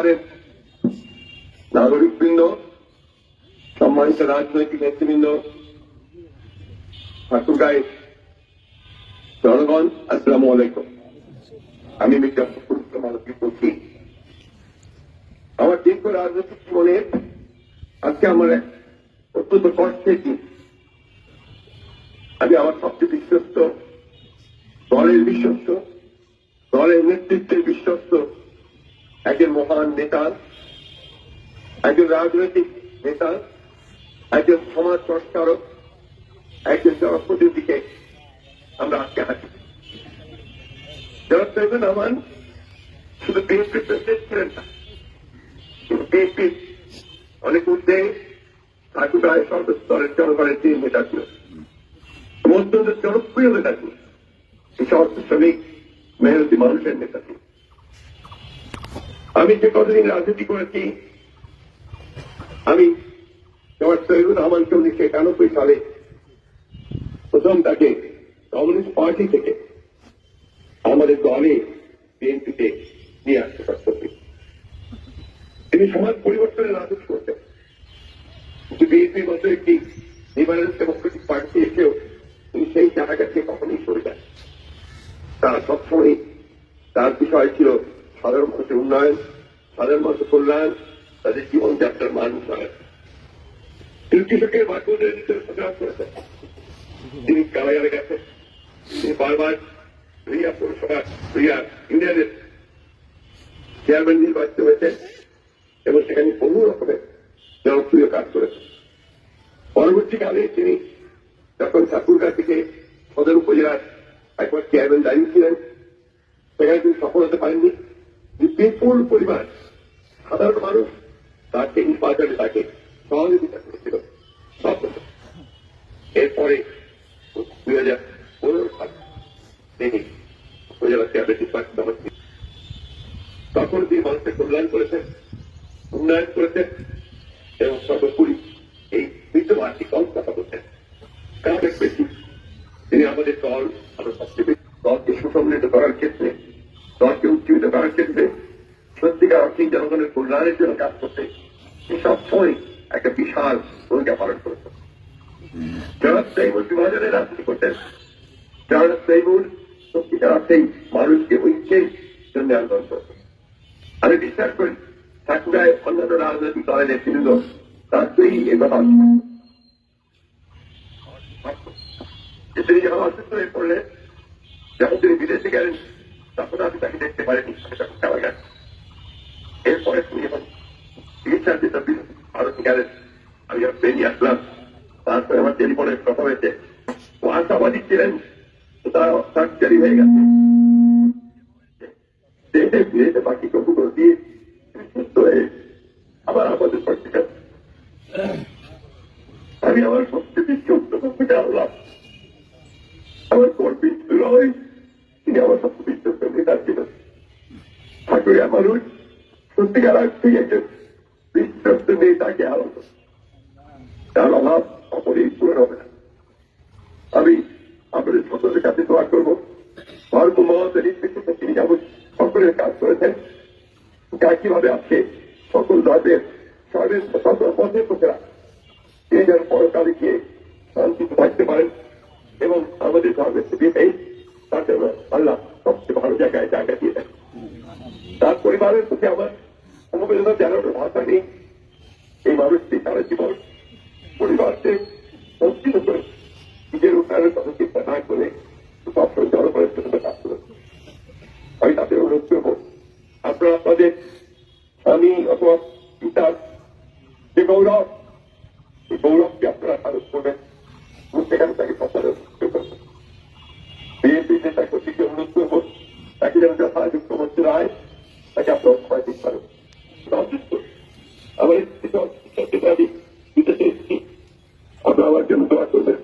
শহরের নাগরিকবৃন্দ, সম্মানিত রাজনৈতিক নেতৃবৃন্দ ঠাকুরগাঁয়ের জনগণ, আসসালামু আলাইকুম। আমি মির্জা ফখরুল ইসলাম বলছি, আমার দীর্ঘ রাজনৈতিক জীবনে আজকে আমার অত্যন্ত কষ্টের দিন। আমি আমার সবচেয়ে বিশ্বস্ত, দলের বিশ্বস্ত, দলের নেতৃত্বের বিশ্বস্ত একজন মহান নেতা একজন রাজনৈতিক নেতা একজন সমাজ সংস্কারক একজন জনপ্রতিনিধিকে আমরা আটকে হাঁটি জনাব আমার শুধু বিএনপির প্রেসিডেন্ট ছিলেন না কিন্তু বিএনপি অনেক ঊর্ধ্বে ঠাকুরায় সর্বস্তরের জনগণের তিন নেতা ছিল অত্যন্ত জনপ্রিয় নেতা ছিল এই সমস্ত শ্রমিক মেহনতি মানুষের নেতা ছিল আমি যে কতদিন রাজনীতি করেছি, আমি জওয়ার সৈয়দুর রহমানকে উনিশশো একানব্বই সালে প্রথম তাকে কমিউনিস্ট পার্টি থেকে আমাদের দলে বিএনপিতে নিয়ে আসতে পারতেন তিনি সমাজ পরিবর্তনের রাজনীতি করতেন। কিন্তু বিএনপির মতো একটি লিবারেল ডেমোক্রেটিক পার্টি এসেও তিনি সেই জায়গা থেকে কখনোই সরে যান তারা সবসময় তার বিষয় ছিল সাধারণ মানুষের উন্নয়ন, সাধারণ মানুষের কল্যাণ, তাদের জীবনযাত্রার মান উন্নয়ন। তিনি তিনি কারাগারে গেছেন। তিনি বারবার রিয়া পৌরসভা, রিয়া ইউনিয়নের চেয়ারম্যান নির্বাচিত হয়েছেন এবং সেখানে বহু রকমের জনপ্রিয় কাজ করেছেন। পরবর্তীকালে তিনি যখন ঠাকুরগাঁ থেকে সদর উপজেলার একবার চেয়ারম্যান দাঁড়িয়েছিলেন সেখানে তিনি সফল হতে পারেননি। বিপুল পরিমাণ সাধারণ মানুষ তাকে নির্বাচনে তাকে সহযোগিতা করেছিল, সব এরপরে দুই হাজার পনেরো সাল তিনি উপজেলা চেয়ারম্যান তখন তিনি মানুষের কল্যাণ করেছেন, উন্নয়ন করেছেন এবং সর্বোপরি এই বিদ্যমানটি কম কথা বলছেন কাদের বেশি তিনি আমাদের দল আরও সবচেয়ে বেশি দলকে সুসম্মিলিত করার ক্ষেত্রে দলকে উজ্জীবিত করার ক্ষেত্রে সত্যিকার অর্থে জনগণের কল্যাণের জন্য কাজ করতে তিনি সবসময় একটা বিশাল ভূমিকা পালন করেছেন জনাব সাইমুল বিভাজনের রাজনীতি করতেন জনাব সাইমুল সত্যিকার অর্থেই মানুষকে ঐক্যের জন্য আন্দোলন করতেন আমি বিশ্বাস করি ঠাকুরায় অন্যান্য রাজনৈতিক দলের নেতৃবৃন্দ তার সেই এ কথা তিনি যখন অসুস্থ হয়ে পড়লেন, যখন তিনি বিদেশে গেলেন তখন আমি তাকে দেখতে আমি তখন চালা গেছে এরপরে তিনি যখন চিকিৎসার জন্য ভারতে গেলেন আমি বেরিয়ে আসলাম। তারপরে আমার টেলিফোনে কথা হয়েছে ও আশাবাদী ছিলেন তারা হয়ে গেছে। দিয়ে আবার আমাদের পত্রিকা আমি আমার সবচেয়ে বিশ্বস্ত কপিটা আনলাম আমার গর্বিত নয় তিনি আমার ঠাকুরিয়া মানুষ সত্যিকার মহাদের তিনি যেমন সকলের কাজ করেছেন একইভাবে আজকে সকল ধর্মের সর্বের সকল পথের লোকেরা তিনি যেন পরকালে গিয়ে পারেন এবং আমাদের ধর্মের আল্লাহ সবচেয়ে ভালো জায়গায় জায়গা দিয়ে দেন তার পরিবারের প্রতি আমার সমবেদনা জানানোর ভাষা নেই এই মানুষটি সারা জীবন পরিবারকে বঞ্চিত করে নিজের উন্নয়নের কথা চিন্তা না করে সবসময় জনগণের জন্য কাজ করেছে আমি তাদের অনুরোধ করব, আপনারা আপনাদের স্বামী অথবা পিতার যে গৌরব এই গৌরবকে আপনারা সারস fighting for it. Not just good. Our institute, society, it is a আমরা আবার জন্য দোয়া করবেন